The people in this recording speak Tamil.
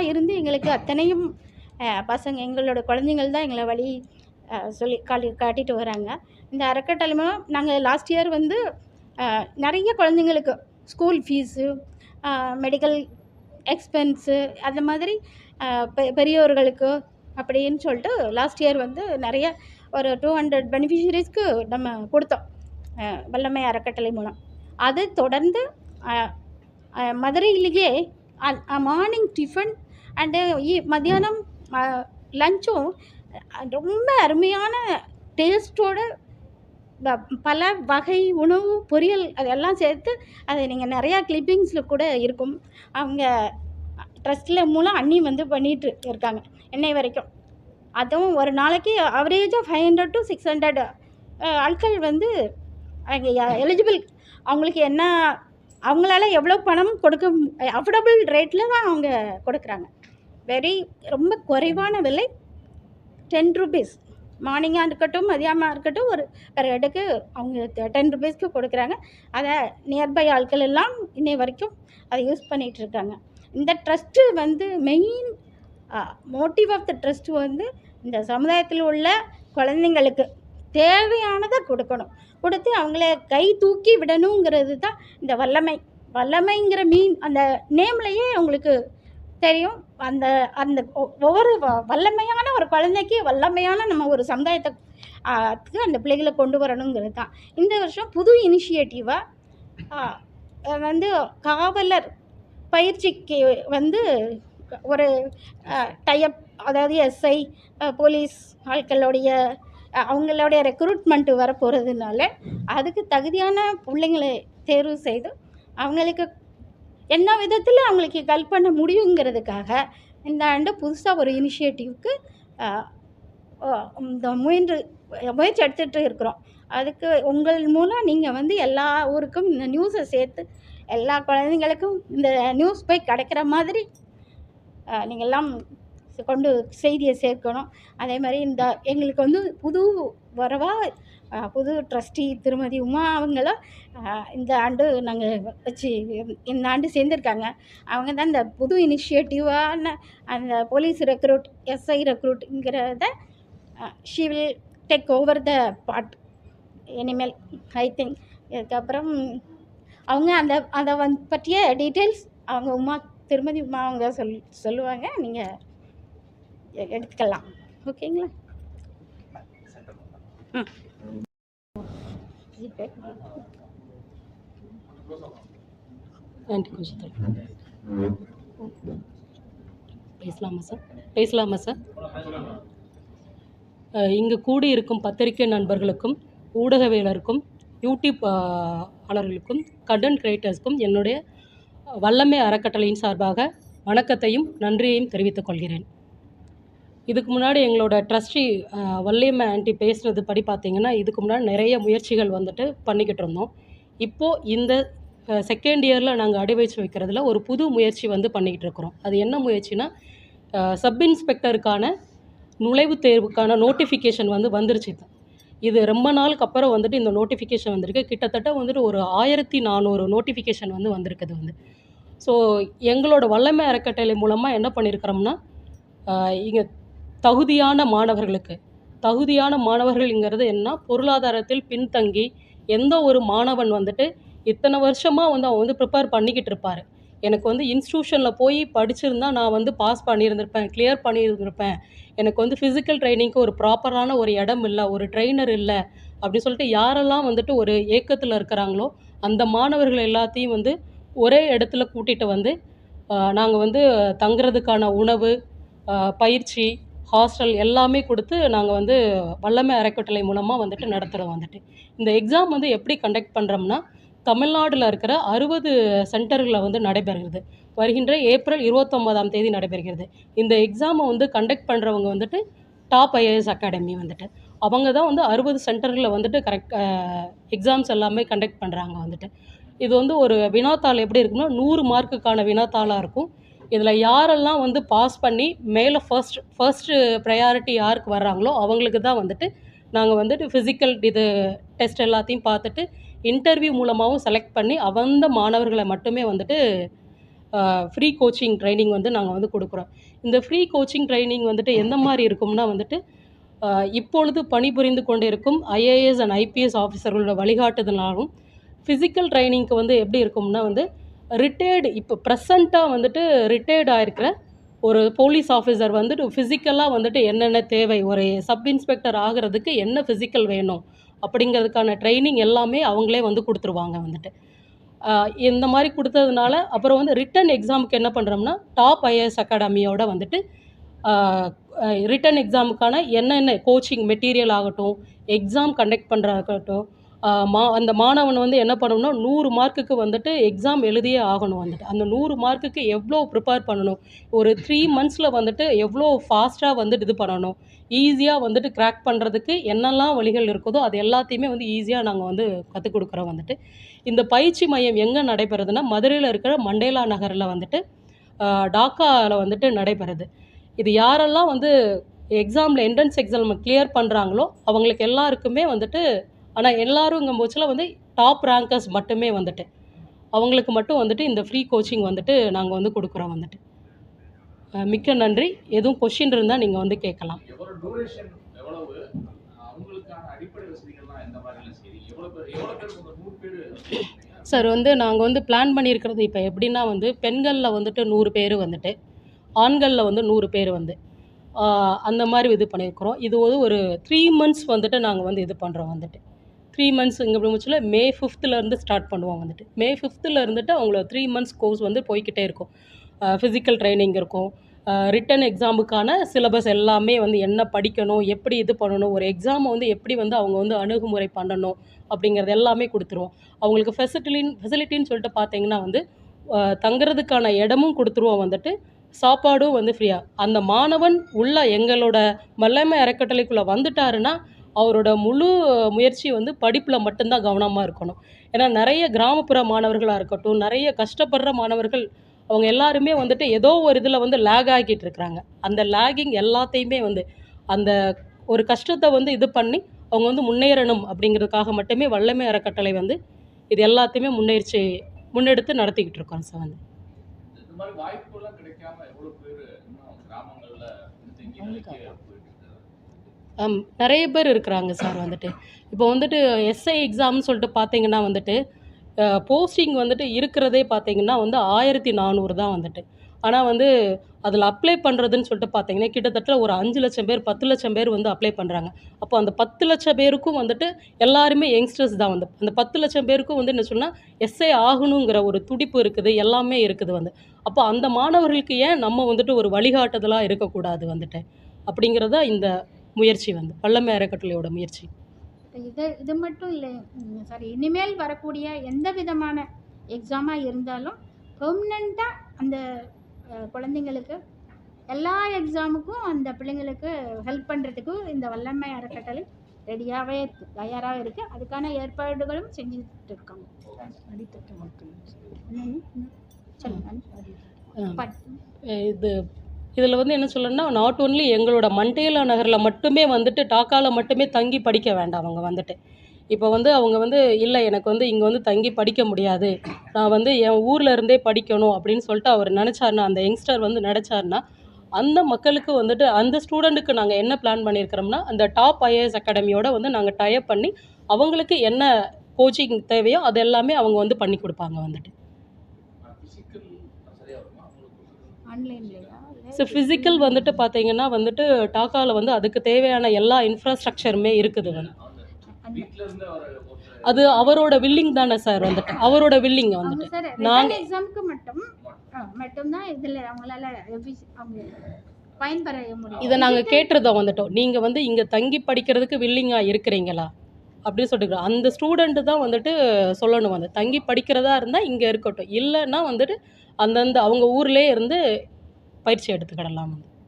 கைடாக இருந்து எங்களுக்கு அத்தனையும் பசங்க எங்களோட குழந்தைங்கள் தான் எங்களை வழி சொல்லி காட்டி காட்டிட்டு வராங்க. இந்த அறக்கட்டளை மூலம் நாங்கள் லாஸ்ட் இயர் வந்து நிறைய குழந்தைங்களுக்கு ஸ்கூல் ஃபீஸு மெடிக்கல் எக்ஸ்பென்ஸு அந்த மாதிரி பெ- பெரியோர்களுக்கு அப்படின்னு சொல்லிட்டு லாஸ்ட் இயர் வந்து நிறைய ஒரு டூ ஹண்ட்ரட் பெனிஃபிஷரிஸ்க்கு நம்ம கொடுத்தோம். வல்லமை அறக்கட்டளை மூலம். அது தொடர்ந்து மதுரையிலேயே மார்னிங் டிஃபன் அண்டு uh, மத்தியானம் லஞ்சும் ரொம்ப அருமையான டேஸ்ட்டோட ப- பல வகை உணவு பொரியல் அதெல்லாம் சேர்த்து அதை நீங்கள் நிறையா கிளிப்பிங்ஸில் கூட இருக்கும். அவங்க ட்ரஸ்ட்டில் மூலம் அண்ணி வந்து பண்ணிட்டு இருக்காங்க என்னை வரைக்கும். அதுவும் ஒரு நாளைக்கு அவரேஜாக five hundred to six hundred ஆட்கள் வந்து எலிஜிபிள் அவங்களுக்கு என்ன அவங்களால எவ்வளோ பணம் கொடுக்க அஃபோர்டபுள் ரேட்டில் தான் அவங்க கொடுக்குறாங்க. வெரி ரொம்ப குறைவான விலை. டென் ருபீஸ் மார்னிங்காக இருக்கட்டும் மதியமாக இருக்கட்டும் ஒரு பெர் ஹெட்டுக்கு அவங்க டென் ருபீஸ்க்கு கொடுக்குறாங்க. அதை நியர்பை ஆட்கள் எல்லாம் இன்னை வரைக்கும் அதை யூஸ் பண்ணிகிட்டு இருக்காங்க. இந்த ட்ரஸ்ட்டு வந்து main motive of the trust வந்து இந்த சமுதாயத்தில் உள்ள குழந்தைங்களுக்கு தேவையானதை கொடுக்கணும். கொடுத்து அவங்கள கை தூக்கி விடணுங்கிறது தான் இந்த வல்லமை. வல்லமைங்கிற மீன் அந்த நேம்லையே அவங்களுக்கு தெரியும். அந்த அந்த ஒ- ஒவ்வொரு வ- வல்லமையான ஒரு குழந்தைக்கு வல்லமையான நம்ம ஒரு சமுதாயத்தை அந்த பிள்ளைகளை கொண்டு வரணுங்கிறது தான். இந்த வருஷம் புது இனிஷியேட்டிவாக வந்து காவலர் பயிற்சிக்கு வந்து ஒரு டைப் அதாவது எஸ்ஐ போலீஸ் ஆட்களுடைய அவங்களுடைய ரெக்ரூட்மெண்ட்டு வர போகிறதுனால அதுக்கு தகுதியான பிள்ளைங்களை தேர்வு செய்து அவங்களுக்கு என்ன விதத்தில் அவங்களுக்கு ஹெல்ப் பண்ண முடியுங்கிறதுக்காக இந்த ஆண்டு புதுசாக ஒரு இனிஷியேட்டிவ்க்கு இந்த முயன்று முயற்சி எடுத்துகிட்டு இருக்கிறோம். அதுக்கு உங்கள் மூலம் நீங்கள் வந்து எல்லா ஊருக்கும் இந்த நியூஸை சேர்த்து எல்லா குழந்தைங்களுக்கும் இந்த நியூஸ் போய் கிடைக்கிற மாதிரி அஹ், நீங்கள் எல்லாம் கொண்டு செய்தியை சேர்க்கணும். அதே மாதிரி இந்த எங்களுக்கு வந்து புது வரவா புது ட்ரஸ்டி திருமதி உமா அவங்களும் இந்த ஆண்டு நாங்கள் வச்சு இந்த ஆண்டு சேர்ந்துருக்காங்க. அவங்க தான் இந்த புது இனிஷியேட்டிவான அந்த police recruit SI ரெக்ரூட்டுங்கிறத she will take over the part இனிமேல் ஐ திங்க் இதுக்கப்புறம் அவங்க அந்த அதை வந் பற்றிய டீட்டெயில்ஸ் அவங்க உமா திருமதி உமா அவங்க சொல் சொல்லுவாங்க. நீங்கள் எடுத்துக்கலாம். ஓகேங்களா? ம் ஆண்டி கொஞ்சம் பேசலாமா சார்? பேசலாமா சார்? இங்கு கூடி இருக்கும் பத்திரிகை நண்பர்களுக்கும் ஊடகவியலருக்கும் யூடியூப் ஆளர்களுக்கும் கண்டென்ட் கிரியேட்டர்ஸ்க்கும் என்னுடைய வல்லமை அறக்கட்டளையின் சார்பாக வணக்கத்தையும் நன்றியையும் தெரிவித்துக் கொள்கிறேன். இதுக்கு முன்னாடி எங்களோட ட்ரஸ்டி வள்ளியம்மை ஆண்டி பேசுனது படி பார்த்தீங்கன்னா இதுக்கு முன்னாடி நிறைய முயற்சிகள் வந்துட்டு பண்ணிக்கிட்டு இருந்தோம். இப்போது இந்த செகண்ட் இயரில் நாங்கள் அடி வச்சு வைக்கிறதுல ஒரு புது முயற்சி வந்து பண்ணிக்கிட்டு இருக்கிறோம். அது என்ன முயற்சினா சப் இன்ஸ்பெக்டருக்கான நுழைவுத் தேர்வுக்கான நோட்டிஃபிகேஷன் வந்து வந்துருச்சு இது ரொம்ப நாளுக்கு அப்புறம் வந்துட்டு இந்த நோட்டிஃபிகேஷன் வந்திருக்கு. கிட்டத்தட்ட வந்துட்டு ஒரு ஆயிரத்தி நானூறு நோட்டிஃபிகேஷன் வந்து வந்திருக்குது வந்து. ஸோ எங்களோட வல்லமை அறக்கட்டளை மூலமாக என்ன பண்ணியிருக்கிறோம்னா இங்கே தகுதியான மாணவர்களுக்கு. தகுதியான மாணவர்கள்ங்கிறது என்ன? பொருளாதாரத்தில் பின்தங்கி எந்த ஒரு மாணவன் வந்துட்டு இத்தனை வருஷமாக வந்து அவன் வந்து ப்ரிப்பேர் பண்ணிக்கிட்டு இருப்பார். எனக்கு வந்து இன்ஸ்டியூஷனில் போய் படிச்சிருந்தா நான் வந்து பாஸ் பண்ணியிருந்திருப்பேன் கிளியர் பண்ணியிருந்திருப்பேன். எனக்கு வந்து ஃபிசிக்கல் ட்ரைனிங்க்கு ஒரு ப்ராப்பரான ஒரு இடம் இல்லை ஒரு ட்ரெயினர் இல்லை அப்படின்னு சொல்லிட்டு யாரெல்லாம் வந்துட்டு ஒரு ஏக்கத்தில் இருக்கிறாங்களோ அந்த மாணவர்கள் எல்லாத்தையும் வந்து ஒரே இடத்துல கூட்டிகிட்டு வந்து நாங்கள் வந்து தங்குறதுக்கான உணவு பயிற்சி ஹாஸ்டல் எல்லாமே கொடுத்து நாங்கள் வந்து வல்லமை அறக்கட்டளை மூலமாக வந்துட்டு நடத்துகிறோம் வந்துட்டு. இந்த எக்ஸாம் வந்து எப்படி கண்டக்ட் பண்ணுறோம்னா தமிழ்நாட்டில் இருக்கிற அறுபது சென்டர்களில் வந்து நடைபெறுகிறது. வருகின்ற ஏப்ரல் இருபத்தொம்போதாம் தேதி நடைபெறுகிறது. இந்த எக்ஸாமை வந்து கண்டக்ட் பண்ணுறவங்க வந்துட்டு டாப் ஐஏஎஸ் அகாடமி வந்துட்டு. அவங்க தான் வந்து அறுபது சென்டர்களில் வந்துட்டு கரெக்ட் எக்ஸாம்ஸ் எல்லாமே கண்டக்ட் பண்ணுறாங்க வந்துட்டு. இது வந்து ஒரு வினாத்தாள் எப்படி இருக்குன்னா நூறு மார்க்குக்கான வினாத்தாளாக இருக்கும். இதில் யாரெல்லாம் வந்து பாஸ் பண்ணி மேலே ஃபர்ஸ்ட் ஃபர்ஸ்ட்டு ப்ரையாரிட்டி யாருக்கு வர்றாங்களோ அவங்களுக்கு தான் வந்துட்டு நாங்கள் வந்துட்டு ஃபிசிக்கல் இது டெஸ்ட் எல்லாத்தையும் பார்த்துட்டு இன்டர்வியூ மூலமாகவும் செலக்ட் பண்ணி அவந்த மாணவர்களை மட்டுமே வந்துட்டு ஃப்ரீ கோச்சிங் ட்ரைனிங் வந்து நாங்கள் வந்து கொடுக்குறோம். இந்த ஃப்ரீ கோச்சிங் ட்ரைனிங் வந்துட்டு எந்த மாதிரி இருக்கும்னா வந்துட்டு இப்பொழுது பணிபுரிந்து கொண்டிருக்கும் ஐஏஎஸ் அண்ட் ஐபிஎஸ் ஆஃபீஸர்களோட வழிகாட்டுதலாலும் ஃபிசிக்கல் ட்ரைனிங்க்கு வந்து எப்படி இருக்கும்னா வந்து ரிட்டையர்டு இப்போ ப்ரெசண்ட்டாக வந்துட்டு ரிட்டையர்ட் ஆகிருக்கிற ஒரு போலீஸ் ஆஃபீஸர் வந்துட்டு ஃபிசிக்கலாக வந்துட்டு என்னென்ன தேவை? ஒரு சப் இன்ஸ்பெக்டர் ஆகிறதுக்கு என்ன ஃபிசிக்கல் வேணும்? அப்படிங்கிறதுக்கான ட்ரைனிங் எல்லாமே அவங்களே வந்து கொடுத்துருவாங்க வந்துட்டு. இந்த மாதிரி கொடுத்ததுனால அப்புறம் வந்து ரிட்டன் எக்ஸாமுக்கு என்ன பண்ணுறோம்னா டாப் ஐஏஎஸ் அகாடமியோட வந்துட்டு ரிட்டன் எக்ஸாமுக்கான என்னென்ன கோச்சிங் மெட்டீரியல் ஆகட்டும் எக்ஸாம் கண்டக்ட் பண்ணுறதாகட்டும் மா அந்த மாணவன் வந்து என்ன பண்ணணும்னா நூறு மார்க்குக்கு வந்துட்டு எக்ஸாம் எழுதியே ஆகணும் வந்துட்டு. அந்த நூறு மார்க்குக்கு எவ்வளோ ப்ரிப்பேர் பண்ணணும்? ஒரு த்ரீ மந்த்ஸில் வந்துட்டு எவ்வளோ ஃபாஸ்ட்டாக வந்துட்டு இது பண்ணணும்? ஈஸியாக வந்துட்டு கிராக் பண்ணுறதுக்கு என்னெல்லாம் வழிகள் இருக்குதோ அது எல்லாத்தையுமே வந்து ஈஸியாக நாங்கள் வந்து கற்றுக் கொடுக்குறோம் வந்துட்டு. இந்த பயிற்சி மையம் எங்கே நடைபெறுதுன்னா மதுரையில் இருக்கிற மண்டேலா நகரில் வந்துட்டு டாக்காவில் வந்துட்டு நடைபெறுது. இது யாரெல்லாம் வந்து எக்ஸாமில் என்ட்ரன்ஸ் எக்ஸாம் கிளியர் பண்ணுறாங்களோ அவங்களுக்கு எல்லாருக்குமே வந்துட்டு ஆனால் எல்லாருங்கும் போச்சில் வந்து டாப் ரேங்கர்ஸ் மட்டுமே வந்துட்டு. அவங்களுக்கு மட்டும் வந்துட்டு இந்த ஃப்ரீ கோச்சிங் வந்துட்டு நாங்கள் வந்து கொடுக்குறோம் வந்துட்டு. மிக்க நன்றி. எதுவும் கொஷின் இருந்தால் நீங்கள் வந்து கேட்கலாம். சார்? வந்து நாங்கள் வந்து பிளான் பண்ணியிருக்கிறது இப்போ எப்படின்னா வந்து பெண்களில் வந்துட்டு நூறு பேர் வந்துட்டு ஆண்களில் வந்து நூறு பேர் வந்து அந்த மாதிரி இது பண்ணியிருக்கிறோம். இது ஒரு த்ரீ மந்த்ஸ் வந்துட்டு நாங்கள் வந்து இது பண்ணுறோம் வந்துட்டு. த்ரீ மந்த்ஸ் இங்கே முடிச்சுல மே ஃபிஃப்த்துலேருந்து ஸ்டார்ட் பண்ணுவோம் வந்துட்டு. மே ஃபிஃப்த்தில் இருந்துட்டு அவங்கள த்ரீ மந்த்ஸ் கோர்ஸ் வந்து போய்க்கிட்டே இருக்கும். ஃபிசிக்கல் ட்ரைனிங் இருக்கும். ரிட்டன் எக்ஸாமுக்கான சிலபஸ் எல்லாமே வந்து என்ன படிக்கணும் எப்படி இது பண்ணணும் ஒரு எக்ஸாமை வந்து எப்படி வந்து அவங்க வந்து அணுகுமுறை பண்ணணும் அப்படிங்கிறது எல்லாமே கொடுத்துருவோம். அவங்களுக்கு ஃபெசிலிட்டின் ஃபெசிலிட்டின்னு சொல்லிட்டு பார்த்தீங்கன்னா வந்து தங்குறதுக்கான இடமும் கொடுத்துருவோம் வந்துட்டு. சாப்பாடும் வந்து ஃப்ரீயாக அந்த மாணவன் உள்ள எங்களோட மல்லமை அறக்கட்டளைக்குள்ளே வந்துட்டாருன்னா அவரோட முழு முயற்சி வந்து படிப்பில் மட்டும்தான் கவனமாக இருக்கணும். ஏன்னா நிறைய கிராமப்புற மாணவர்களாக இருக்கட்டும் நிறைய கஷ்டப்படுற மாணவர்கள் அவங்க எல்லாருமே வந்துட்டு ஏதோ ஒரு இதில் வந்து லேக் ஆகிட்டு இருக்கிறாங்க. அந்த லேகிங் எல்லாத்தையுமே வந்து அந்த ஒரு கஷ்டத்தை வந்து இது பண்ணி அவங்க வந்து முன்னேறணும் அப்படிங்கிறதுக்காக மட்டுமே வல்லமை அறக்கட்டளை வந்து இது எல்லாத்தையுமே முன்னேற்சி முன்னெடுத்து நடத்திக்கிட்டு இருக்கோம் சார் வந்து. இந்த மாதிரி வாய்ப்பு எல்லாம் கிடைக்காம எவ்வளவு பேர் கிராமங்கள்ல தங்கி நிலைக்கு போயிட்டு இருக்காங்க ஆம், நிறைய பேர் இருக்கிறாங்க சார் வந்துட்டு. இப்போ வந்துட்டு எஸ்ஐ எக்ஸாம்னு சொல்லிட்டு பார்த்தீங்கன்னா வந்துட்டு போஸ்டிங் வந்துட்டு இருக்கிறதே பார்த்தீங்கன்னா வந்து ஆயிரத்தி நானூறு தான் வந்துட்டு. ஆனால் வந்து அதில் அப்ளை பண்ணுறதுன்னு சொல்லிட்டு பார்த்தீங்கன்னா கிட்டத்தட்ட ஒரு அஞ்சு லட்சம் பேர் பத்து லட்சம் பேர் வந்து அப்ளை பண்ணுறாங்க அப்போ அந்த பத்து லட்சம் பேருக்கும் வந்துட்டு எல்லாருமே யங்ஸ்டர்ஸ் தான் வந்து. அந்த பத்து லட்சம் பேருக்கும் வந்து என்ன சொன்னால் எஸ்ஐ ஆகணுங்கிற ஒரு துடிப்பு இருக்குது எல்லாமே இருக்குது வந்து. அப்போ அந்த மாணவர்களுக்கு ஏன் நம்ம வந்துட்டு ஒரு வழிகாட்டுதலாக இருக்கக்கூடாது வந்துட்டு? அப்படிங்கிறத இந்த முயற்சி வந்து வல்லமை அறக்கட்டளையோட முயற்சி. இது இது மட்டும் இல்லை சாரி இனிமேல் வரக்கூடிய எந்த விதமான எக்ஸாமாக இருந்தாலும் பெர்மனண்ட்டாக அந்த குழந்தைங்களுக்கு எல்லா எக்ஸாமுக்கும் அந்த பிள்ளைங்களுக்கு ஹெல்ப் பண்ணுறதுக்கு இந்த வல்லமை அறக்கட்டளை ரெடியாகவே இருக்கு தயாராக இருக்குது அதுக்கான ஏற்பாடுகளும் செஞ்சுட்டு இருக்காங்க. இது இதில் வந்து என்ன சொல்லணும்னா நாட் ஓன்லி எங்களோட மண்டேலா நகரில் மட்டுமே வந்துட்டு டாக்காவில் மட்டுமே தங்கி படிக்க வேண்டாம் அவங்க வந்துட்டு. இப்போ வந்து அவங்க வந்து இல்லை எனக்கு வந்து இங்கே வந்து தங்கி படிக்க முடியாது. நான் வந்து என் ஊரில் இருந்தே படிக்கணும் அப்படின்னு சொல்லிட்டு அவர் நினச்சாருன்னா அந்த யங்ஸ்டர் வந்து நினச்சாருன்னா அந்த மக்களுக்கு வந்துட்டு அந்த ஸ்டூடெண்ட்டுக்கு நாங்கள் என்ன பிளான் பண்ணியிருக்கிறோம்னா அந்த டாப் ஐஏஎஸ் அகாடமியோட வந்து நாங்கள் டயப் பண்ணி அவங்களுக்கு என்ன கோச்சிங் தேவையோ அது எல்லாமே அவங்க வந்து பண்ணி கொடுப்பாங்க வந்துட்டு. பிசிக்கல் ஸோ ஃபிசிக்கல் வந்துட்டு பார்த்தீங்கன்னா வந்துட்டு டாக்காவில் வந்து அதுக்கு தேவையான எல்லா இன்ஃப்ராஸ்ட்ரக்சருமே இருக்குது அது அவரோட வில்லிங் தானே சார் வந்துட்டு. அவரோட வில்லிங் வந்துட்டு. சார் நாங்க- ரிட்டன் எக்ஸாமுக்கு மட்டும் மட்டும்தான் இதில் அவங்களால பயன்பெற முடியும். இதை நாங்கள் கேட்டிருந்தோம் வந்துட்டோம். நீங்கள் வந்து இங்கே தங்கி படிக்கிறதுக்கு வில்லிங்காக இருக்கிறீங்களா? அப்படின்னு சொல்லிட்டு. அந்த ஸ்டூடெண்ட்டு தான் வந்துட்டு சொல்லணும் வந்து. தங்கி படிக்கிறதா இருந்தால் இங்கே இருக்கட்டும். இல்லைன்னா வந்துட்டு அந்தந்த அவங்க ஊர்லேயே இருந்து பயிற்சி எடுத்துக்கிடலாம். வந்து